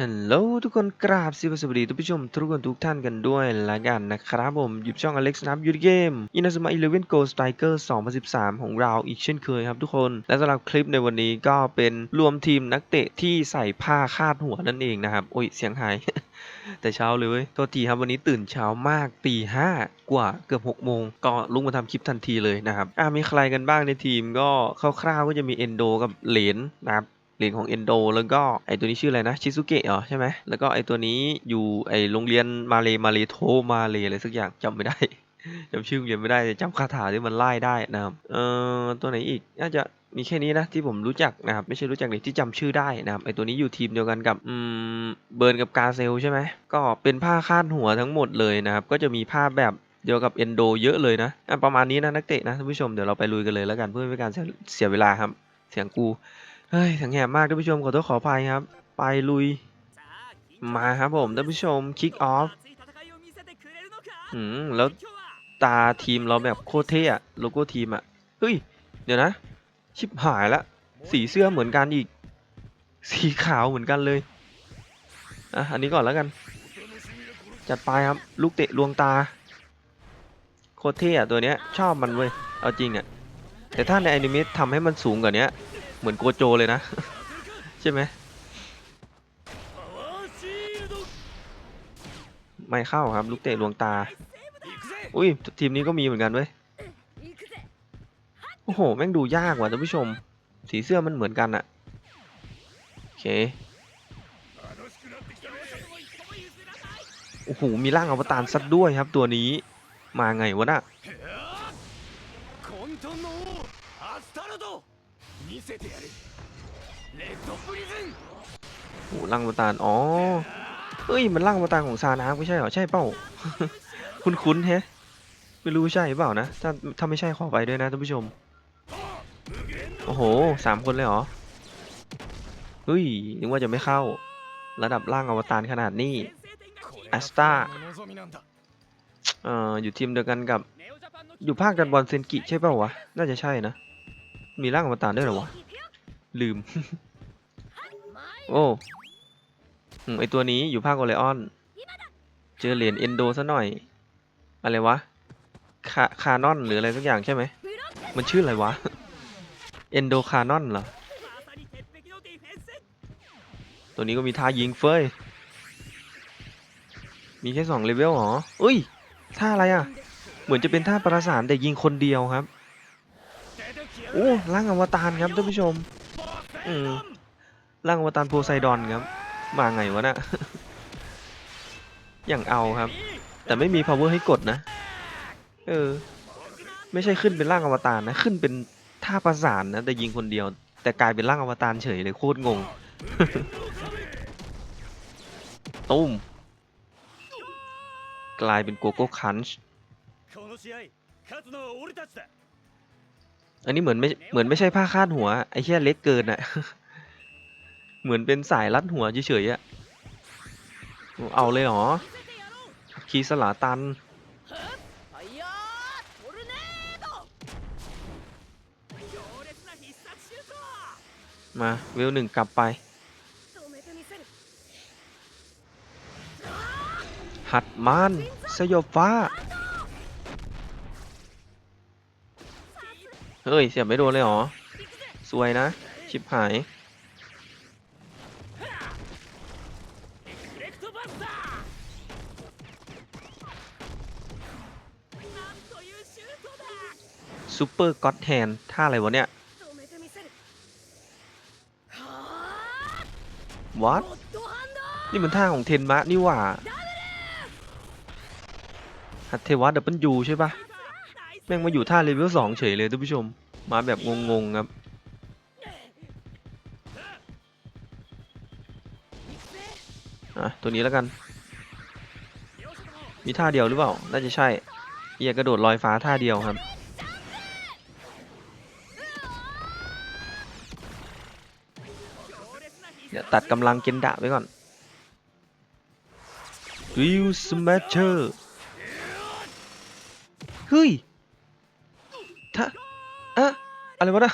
ฮัลโหลทุกคนกราบสวัสดีทุกผู้ชมทุกคนทุกท่านกันด้วยละกันนะครับผมหยิบช่องอเล็กซ์นับยูดีเกมอินาสมา11 Go Striker 2013 ของเราอีกเช่นเคยครับทุกคน และสำหรับคลิปในวันนี้ก็เป็นรวมทีมนักเตะที่ใส่ผ้าคาดหัวนั่นเองนะครับ โอ้ย เสียงหาย แต่เช้าเลยเว้ยโทษทีครับวันนี้ตื่นเช้ามากตีห้ากว่าเกือบ6โมงก็ลุกมาทำคลิปทันทีเลยนะครับอ่ามีใครกันบ้างในทีมก็คร่าวๆก็จะมีเอนโดกับเหลนนะครับ รียญของเอนโดแล้วก็ไอตัวนี้ชื่ออะไรนะชิซุเกะเหรอใช่ไหมแล้วก็ไอตัวนี้อยู่ไอโรงเรียนมาเลมาเลโทมาเลอะไรสักอย่างจำไม่ได้จำชื่อโรงเรียนไม่ได้จำคาถาที่มันไล่ได้นะครับเอ่อตัวไหนอีกน่าจะมีแค่นี้นะที่ผมรู้จักนะครับไม่ใช่รู้จักเด็กที่จำชื่อได้นะครับไอตัวนี้อยู่ทีมเดียวกันกับอืมเบิร์นกับกาเซลใช่ไหมก็เป็นผ้าคาดหัวทั้งหมดเลยนะครับก็จะมีผ้าแบบเดียวกับเอนโดเยอะเลยนะประมาณนี้นะนักเตะนะท่านผู้ชมเดี๋ยวเราไปลุยกันเลยแล้วกันเพื่อไม่การเสียเวลาครับ เสียงกู เฮ้ยสังแหบมากท่านผู้ชมขอโทษขออภัยครับ ไปลุย มาครับผมท่านผู้ชมคิกออฟอืมแล้วตาทีมเราแบบโคตรเท่อะโลโก้ทีมอะเฮ้ย เดี๋ยวนะ ชิบหายละ สีเสื้อเหมือนกันอีก สีขาวเหมือนกันเลยอะอันนี้ก่อนแล้วกัน จัดไปครับ ลูกเตะลวงตา โคตรเท่อะตัวเนี้ยชอบมันเว้ย เอาจริงอะแต่ถ้าในอนิเมะทำให้มันสูงกว่านี้ เหมือนโกโจเลยนะ ใช่ไหมไม่เข้าครับ ลูกเตะลวงตา อุ้ยทีมนี้ก็มีเหมือนกันเว้ยโอ้โห แม่งดูยากว่ะท่านผู้ชม สีเสื้อมันเหมือนกันอะโอเคโอ้โห มีร่างอวตารซัดด้วยครับตัวนี้ มาไงวะน่ะ โอ้ร่างอวตารอ๋อเอ้ย มันล่างอวตารของซานาไม่ใช่เหรอ ใช่เป้า คุ้นคุ้นแฮะ ไม่รู้ใช่เปล่านะ ถ้าถ้าไม่ใช่ขอไปด้วยนะท่านผู้ชม โอ้โห สามคนเลยเหรอ เฮ้ย นึกว่าจะไม่เข้า ระดับล่างอวตารขนาดนี้อัสตาเอ่อ อยู่ทีมเดียวกันกับ อยู่ภาคกันบอลเซนกิใช่เปล่าวะ น่าจะใช่นะ มีร่างอวตารด้วยเหรอวะ ลืม โอ้อืมไอตัวนี้อยู่ภาคโอเลออน เจอเหรียญเอนโดซะหน่อย อะไรวะ คาคานอนหรืออะไรสักอย่างใช่ไหม มันชื่ออะไรวะ เอนโดคานอนเหรอ ตัวนี้ก็มีท่ายิงเฟยมีแค่สองเลเวลเหรอ อุ้ย ท่าอะไรอะ เหมือนจะเป็นท่าประสานแต่ยิงคนเดียวครับ โอ้ร่างอวตารครับท่านผู้ชมอืมร่างอวตารโพไซดอนครับ มาไงวะน่ะอย่างเอาครับ แต่ไม่มี power ให้กดนะ เออ ไม่ใช่ขึ้นเป็นร่างอวตารนะ ขึ้นเป็นท่าประสานนะ แต่ยิงคนเดียว แต่กลายเป็นร่างอวตารเฉยเลยโคตรงง ตุ้ม กลายเป็นโกโก้คันช์ อันนี้เหมือนไม่เหมือนไม่ใช่ผ้าคาดหัวไอ้แค่เล็กเกินอะเหมือนเป็นสายรัดหัวเฉยๆอะเอาเลยเหรอคีสลาตันมาเวลหนึ่งกลับไปหัดมานสยบฟ้า เฮ้ย เสียบไม่โดนเลยหรอ สวยนะ ชิบหาย ซูเปอร์ก็อดแฮนท่าอะไรวะเนี่ยวอตนี่เหมือนท่าของเทนมะนี่หว่าฮัตเทวะดับเบิลยูใช่ปะ แม่งมาอยู่ท่าเลเวลสองเฉยเลยท่านผู้ชม มาแบบงงๆครับ อะ ตัวนี้แล้วกัน มีท่าเดียวหรือเปล่า น่าจะใช่เอียกระโดดลอยฟ้าท่าเดียวครับ เดี๋ยวตัดกำลังเกนดะไว้ก่อนวิวสแมชเชอร์เฮ้ย ท่าอะอะไรวะนะ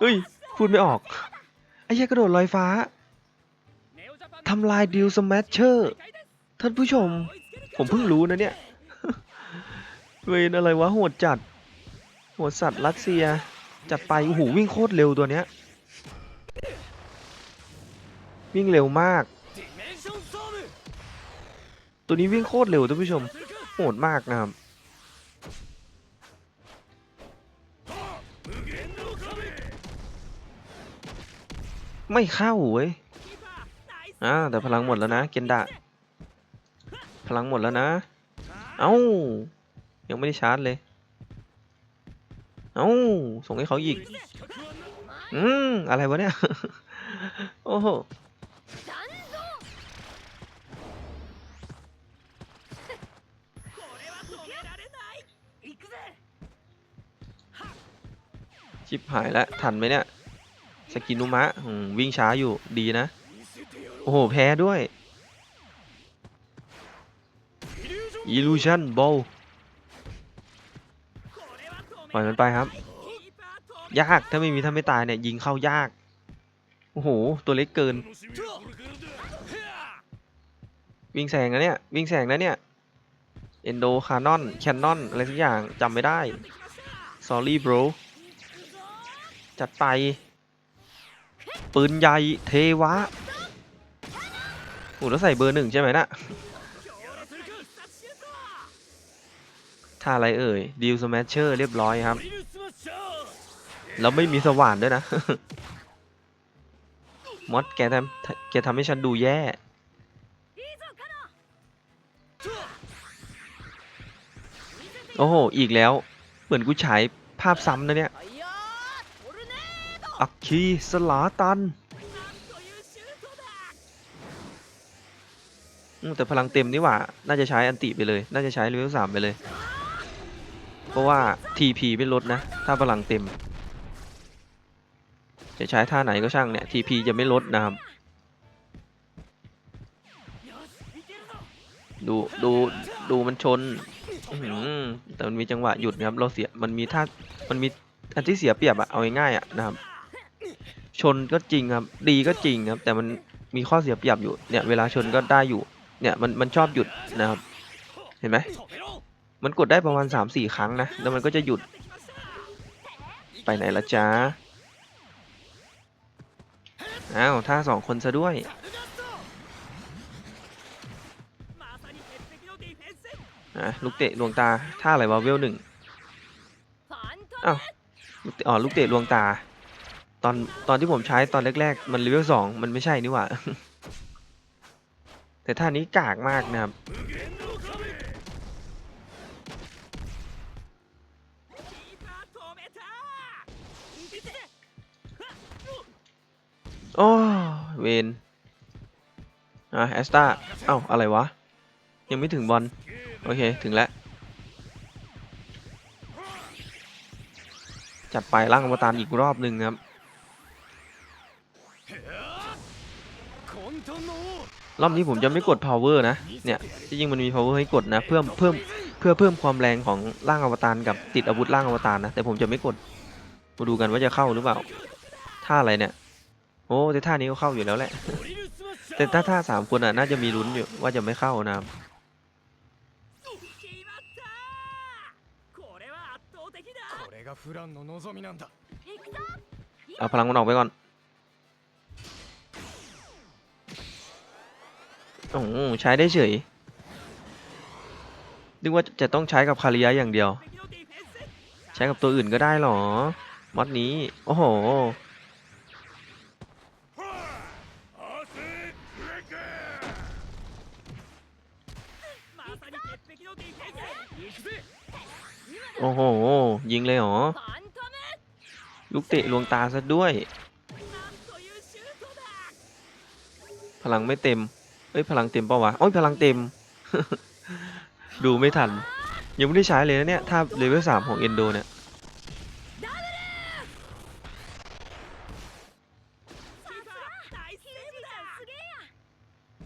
เฮ้ย พูดไม่ออก ไอ้แย่กระโดดลอยฟ้าทำลายดิวสมัชเชอร์ ท่านผู้ชม ผมเพิ่งรู้นะเนี่ย เวนอะไรวะ โหดจัด โหดสัตว์รัสเซีย จัดไป โอ้โห วิ่งโคตรเร็วตัวเนี้ย วิ่งเร็วมาก ตัวนี้วิ่งโคตรเร็วท่านผู้ชม โหดมากนะครับ ไม่เข้าเว้ยอ่าแต่พลังหมดแล้วนะ เกนดะพลังหมดแล้วนะ เอ้า ยังไม่ได้ชาร์จเลย เอ้า ส่งให้เขาอีก อืม อะไรวะเนี่ย โอ้โหชิบหายแล้ว ทันไหมเนี่ย สกินุมะวิ่งช้าอยู่ดีนะ โอ้โห แพ้ด้วยอิลูชันบอลปล่อยมันไปครับ ยากถ้าไม่มีถ้าไม่ตายเนี่ย ยิงเข้ายาก โอ้โห ตัวเล็กเกิน วิ่งแสงนะเนี่ย วิ่งแสงนะเนี่ยเอนโดคานอนแคนนอนอะไรสักอย่างจำไม่ได้ sorry bro จัดไป ปืนใหญ่เทวะโอ้แล้วใส่เบอร์หนึ่งใช่ไหมนะ่ะท่าอะไรเอ่ยดิวสมัชเชอร์เรียบร้อยครับ แล้วไม่มีสว่านด้วยนะ มอดแกทำแกทำให้ฉันดูแย่โอ้โห อีกแล้ว เหมือนกูฉายภาพซ้ำนะเนี่ย อักคีสลาตันแต่พลังเต็มนี่หว่า น่าจะใช้อันติไปเลย น่าจะใช้เลเวลสามไปเลย เพราะว่า TP ไม่ลดนะ ถ้าพลังเต็ม จะใช้ท่าไหนก็ช่างเนี่ย TP จะไม่ลดนะครับ ดู ดู ดูมันชน แต่มันมีจังหวะหยุดนะครับ เราเสีย มันมีท่า มันมีอันที่เสียเปรียบอะเอาง่ายๆอะนะครับ ชนก็จริงครับ ดีก็จริงครับ แต่มันมีข้อเสียเปรียบอยู่เนี่ยเวลาชนก็ได้อยู่ เนี่ยมันมันชอบหยุดนะครับ เห็นไหมมันกดได้ประมาณ3ามสี่ครั้งนะ แล้วมันก็จะหยุด ไปไหนละจ้าอ้าวถ้าสองคนซะด้วยนะลูกเตะดวงตาท่าอะไรวะเวลหนึ่งอ้าวอ๋อลูกเตะดวงตา ตอนตอนที่ผมใช้ตอนแรกๆ มันเลเวลสองมันไม่ใช่นี่หว่า แต่ท่านี้กากมากนะครับ โอ้เวนอะแอสตาเอ้า อะไรวะ ยังไม่ถึงบอล โอเค ถึงแล้ว จัดไปล่างอวตารอีกรอบหนึ่งครับ รอบนี้ผมจะไม่กด power นะ เนี่ยจริงๆมันมี power ให้กดนะ เพิ่มเพิ่มเพื่อเพิ่มความแรงของร่างอวตารกับติดอาวุธร่างอวตารนะ แต่ผมจะไม่กด มาดูกันว่าจะเข้าหรือเปล่า ท่าอะไรเนี่ย โอ้แต่ท่านี้ก็เข้าอยู่แล้วแหละ แต่ถ้าท่าสามคนอะน่าจะมีลุ้นอยู่ว่าจะไม่เข้านะเอาพลังมันออกไปก่อน โอ้ใช้ได้เฉย นึกว่าจะต้องใช้กับคาริยะอย่างเดียว ใช้กับตัวอื่นก็ได้หรอ มัดนี้ โอ้โห โอ้โห ยิงเลยหรอ ลูกเตะลวงตาซะด้วย พลังไม่เต็ม อ้ยพลังเต็มปะวะโอ้ยพลังเต็ม ดูไม่ทัน ยังไม่ได้ใช้เลยนะเนี่ย ถ้าเลเวลสามของเอนโดเนี่ย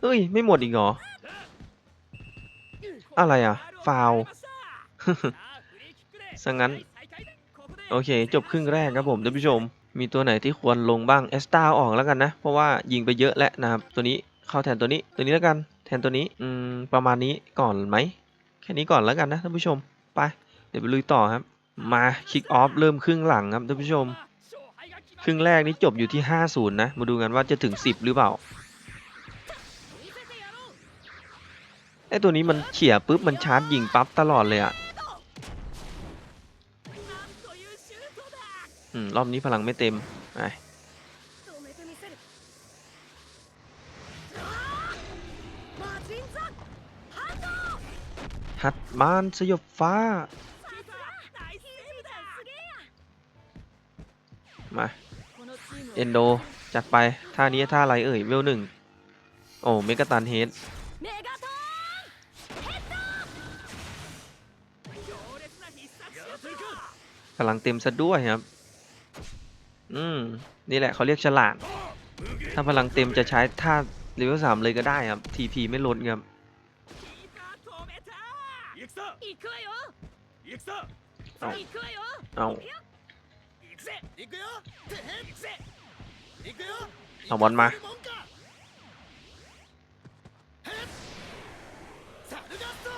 เอ้ย ไม่หมดอีกเหรอ อะไรอะ ฟาวสังงั้น โอเค จบครึ่งแรกครับผมท่านผู้ชมมีตัวไหนที่ควรลงบ้างเอสตาออกแล้วกันนะ เพราะว่ายิงไปเยอะแล้วนะครับ ตัวนี้ เข้าแทนตัวนี้ตัวนี้แล้วกัน แทนตัวนี้อืมประมาณนี้ก่อนไหมแค่นี้ก่อนแล้วกันนะท่านผู้ชมไปเดี๋ยวไปลุยต่อครับ มาคิกออฟเริ่มครึ่งหลังครับท่านผู้ชม ครึ่งแรกนี้จบอยู่ที่ 50 นะ มาดูกันว่าจะถึง 10 หรือเปล่าไอตัวนี้มันเขี่ยปุ๊บมันชาร์จยิงปั๊บตลอดเลยอะ่ะอืมรอบนี้พลังไม่เต็มไป หัดมานสยบฟ้า มา เอนโด จัดไป ท่านี้ท่าอะไรเอ่ย เวลหนึ่ง โอ้เมกาตันเฮดพลังเต็มซะด้วยครับ อืม นี่แหละเขาเรียกฉลาด ถ้าพลังเต็มจะใช้ท่าเลเวลสามเลยก็ได้ครับ ทีพีไม่ลดครับ くぞ行くわよ行くぞあ行くわよ เอา 行くぜ行くよてへ行くぜ行くよ เอาบอลมา 行けるもんかへっサルガスト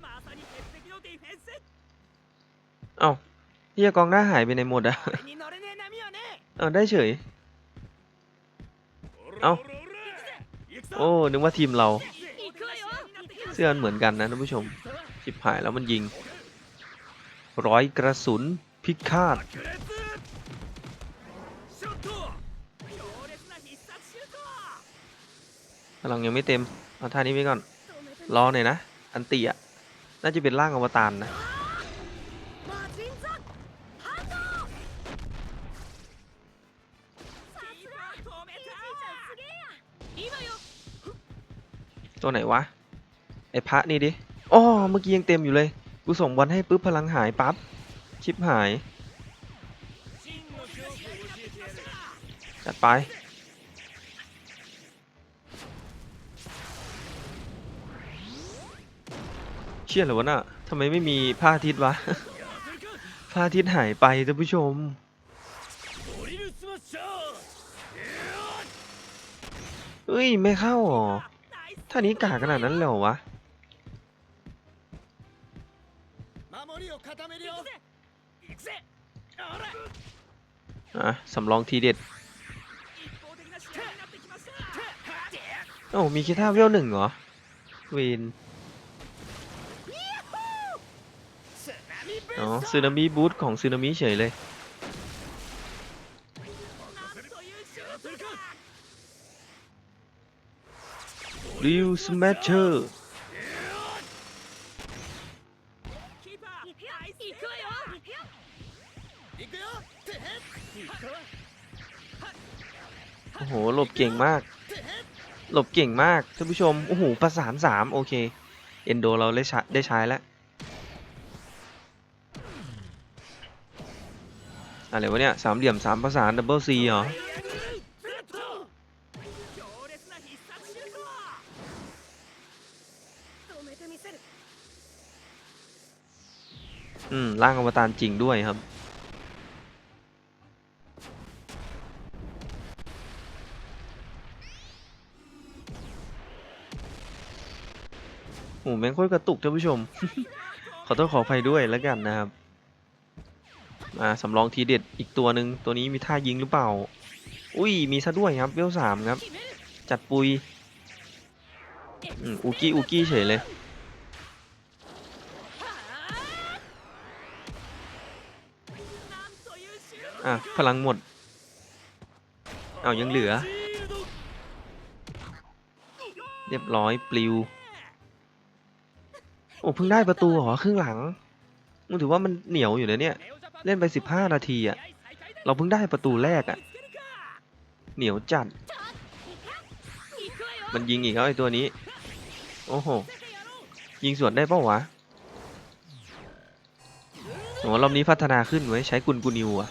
まさに鉄壁のディフェンス เอ้าเฮียกองหน้าหายไปในหมดอะ 俺に乗れねえ波はね เออได้เฉย เอ้า 行くぞ โอ้ นึกว่าทีมเรา 行くわよ เสื้อเหมือนกันนะท่านผู้ชมชิบหายแล้วมันยิง ร้อยกระสุนพิฆาตกำลังยังไม่เต็มเอาท่านี้ไปก่อน รอหน่อยนะ อันตีอะ น่าจะเป็นร่างอวตารนะตัวไหนวะ ไอ้พระนี่ดิอ๋อเมื่อกี้ยังเต็มอยู่เลย กูส่งบอลให้ปุ๊บพลังหายปั๊บ ชิปหาย จัดไป เชี่ยหรอวะน่ะทำไมไม่มีผ้าทิศวะผ้าทิศหายไปท่านผู้ชม เฮ้ย ไม่เข้าอ๋อท่านี้กาขนาดนั้นเลยหรอวะ อะสำรองทีเด็ดโอ้มีคิท่าเวลหนึ่งเหรอเวนอ๋อซูนามิบูทของซูนามิเฉยเลยริวสแมชเชอร์ เก่งมาก หลบเก่งมากท่านผู้ชม โอ้โห ประสานสามโอเค เอนโดเราได้ใช้ได้ใช้แล้ว อะไรวะเนี่ย สามเหลี่ยมสามประสานดับเบิลซีเหรอ อืม ร่างอวตารจริงด้วยครับ โอ้แม่งโคตรกระตุกท่านผู้ชม ขอโทษขออภัยด้วยแล้วกันนะครับอ่าสำรองทีเด็ดอีกตัวหนึ่งตัวนี้มีท่ายิงหรือเปล่า อุ้ยมีซะด้วยครับเวลสามครับ จัดปุยอูกี้อูกี้เฉยเลยอะพลังหมดเอายังเหลือ เรียบร้อยปลิว โอ้เพิ่งได้ประตูเหรอครึ่งหลังมันถือว่ามันเหนียวอยู่นะเนี่ย เล่นไป 15 นาทีอะเราเพิ่งได้ประตูแรกอะเหนียวจัด มันยิงอีกแล้วไอ้ตัวนี้ โอ้โห ยิงสวนได้ป่าวะโอ้รอบนี้พัฒนาขึ้นไว้ใช้กุนกุนิวอะ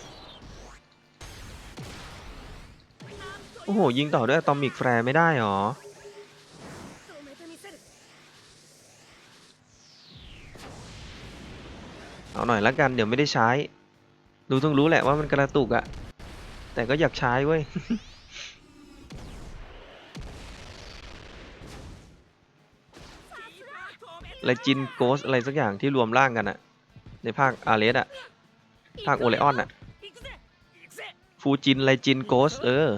โอ้โห ยิงต่อด้วยตอมิกแฟร์ไม่ได้หรอ เอาหน่อยละกันเดี๋ยวไม่ได้ใช้ รู้ต้องรู้แหละว่ามันกระตุกอะแต่ก็อยากใช้เว้ยไลจินโกสอะไรสักอย่างที่รวมร่างกันอะในภาคอาเลสอะภาคโอเลออนอะฟูจินไลจินโกสเออ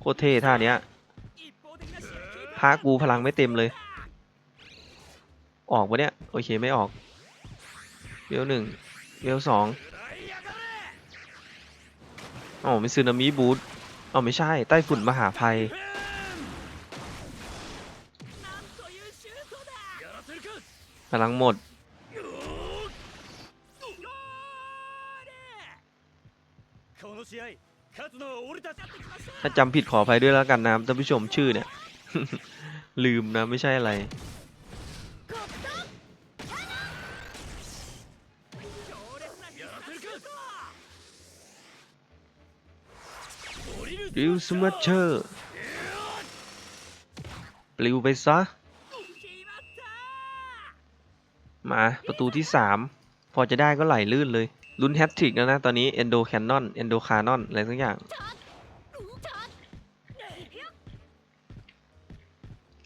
โคตรเท่ท่าเนี้ยพากูพลังไม่เต็มเลย ออกปะเนี้ยโอเคไม่ออก เวลหนึ่งเวลสองอ๋อมีซึนามิบูทอ๋อไม่ใช่ใต้ฝุ่นมหาภัยพลังหมด ถ้าจำผิดขออภัยด้วยแล้วกันนะท่านผู้ชมชื่อเนี่ย ลืมนะไม่ใช่อะไร ริวสมัชเชอร์ปลิวไปซะ มาประตูที่สามพอจะได้ก็ไหลลื่นเลย ลุ้นแฮตทริกแล้วนะตอนนี้เอนโดแคนนอนเอนโดคานอนอะไรสักอย่าง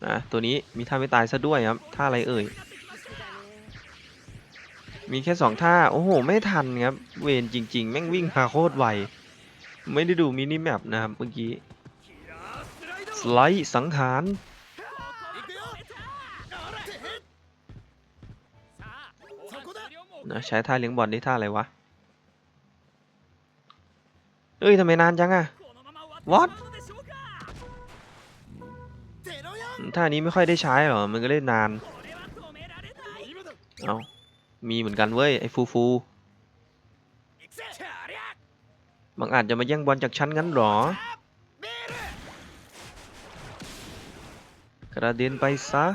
นะตัวนี้มีท่าไม่ตายซะด้วยครับ ท่าอะไรเอ่ย มีแค่สองท่า โอ้โห ไม่ทันครับ เวนจริง ๆ แม่งวิ่งหาโคตรไว ไม่ได้ดูมินิแมปนะครับเมื่อกี้ สไลด์สังหารนะใช้ท่าเลี้ยงบอลได้ท่าอะไรวะ เอ้ยทำไมนานจังอะวอตท่านี้ไม่ค่อยได้ใช้หรอ มันก็เล่นนาน เอา มีเหมือนกันเว้ย ไอ้ฟูฟูบางอาจจะมาแย่งบอลจากฉันงั้นหรอกระเด็นไปซะ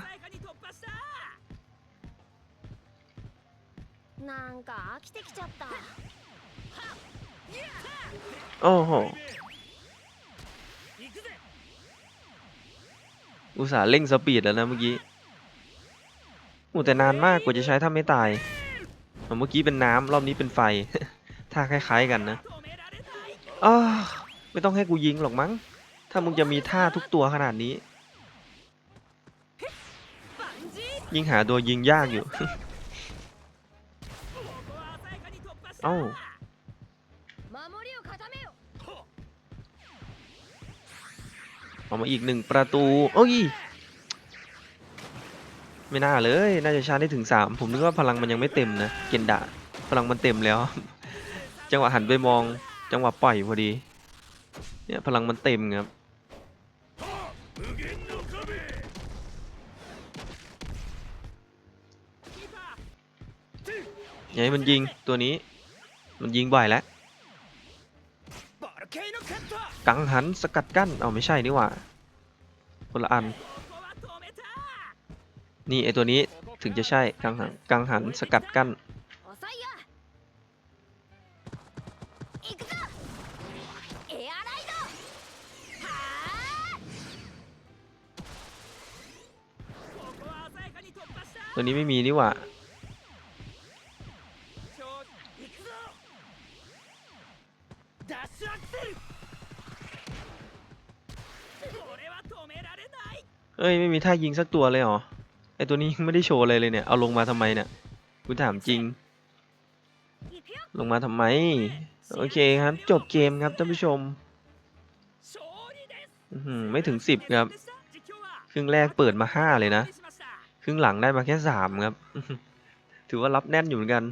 โอ้โหอุตส่าห์เล่งสปีดแล้วนะเมื่อกี้อูแต่นานมากกว่าจะใช้ถ้าไม่ตาย เมื่อกี้เป็นน้ำรอบนี้เป็นไฟ ท่าคล้าย ๆ กันนะอไม่ต้องให้กูยิงหรอกมั้ง ถ้ามึงจะมีท่าทุกตัวขนาดนี้ ยิงหาตัวยิงยากอยู่ เอ้าออกมาอีกหนึ่งประตู โอ้ย ไม่น่าเลย น่าจะชาได้ถึง 3 ผมนึกว่าพลังมันยังไม่เต็มนะ เกนดะ พลังมันเต็มแล้ว จังหวะหันไปมอง จังหวะปล่อยพอดี เนี่ยพลังมันเต็มครับ อย่าให้มันยิงตัวนี้ มันยิงบ่อยแล้ว กังหันสกัดกั้น เอาไม่ใช่นี่หว่าคนละอัน นี่ไอตัวนี้ถึงจะใช่กังหันกังหันสกัดกั้น ตัวนี้ไม่มีนี่หว่าเอ้ย ไม่มีท่ายิงสักตัวเลยเหรอ ตัวนี้ไม่ได้โชว์อะไรเลยเนี่ย เอาลงมาทำไมเนี่ยคุณถามจริง ลงมาทำไม โอเคครับ จบเกมครับท่านผู้ชมไม่ถึงสิบครับ ครึ่งแรกเปิดมาห้าเลยนะ ครึ่งหลังได้มาแค่สามครับ ถือว่ารับแน่นอยู่เหมือนกัน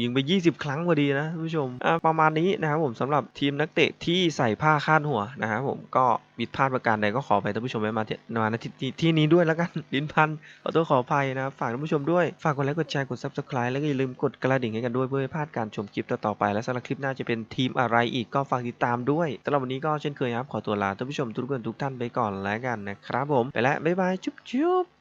หยิงไป 20 ครั้งพอดีนะท่านผู้ชมประมาณนี้นะครับผมสำหรับทีมนักเตะที่ใส่ผ้าคาดหัวนะครับผมก็ผิดพลาดประการใดก็ขอไปท่านผู้ชมไว้มาที่มาณที่ที่ที่นี้ด้วยแล้วกัน ลิ้นพันขอโทษขออภัยนะครับฝากท่านผู้ชมด้วย ฝากกดไลค์กดแชร์กด subscribe แล้วก็อย่าลืมกดกระดิ่งให้กันด้วยเพื่อไม่พลาดการชมคลิปต่อๆไป และสำหรับคลิปหน้าจะเป็นทีมอะไรอีกก็ฝากติดตามด้วยสำหรับวันนี้ก็เช่นเคยครับขอตัวลาท่านผู้ชมทุกคนทุกท่านไปก่อนแล้วกันนะครับผมไปแล้วบ๊ายบายจุ๊บจุ๊บ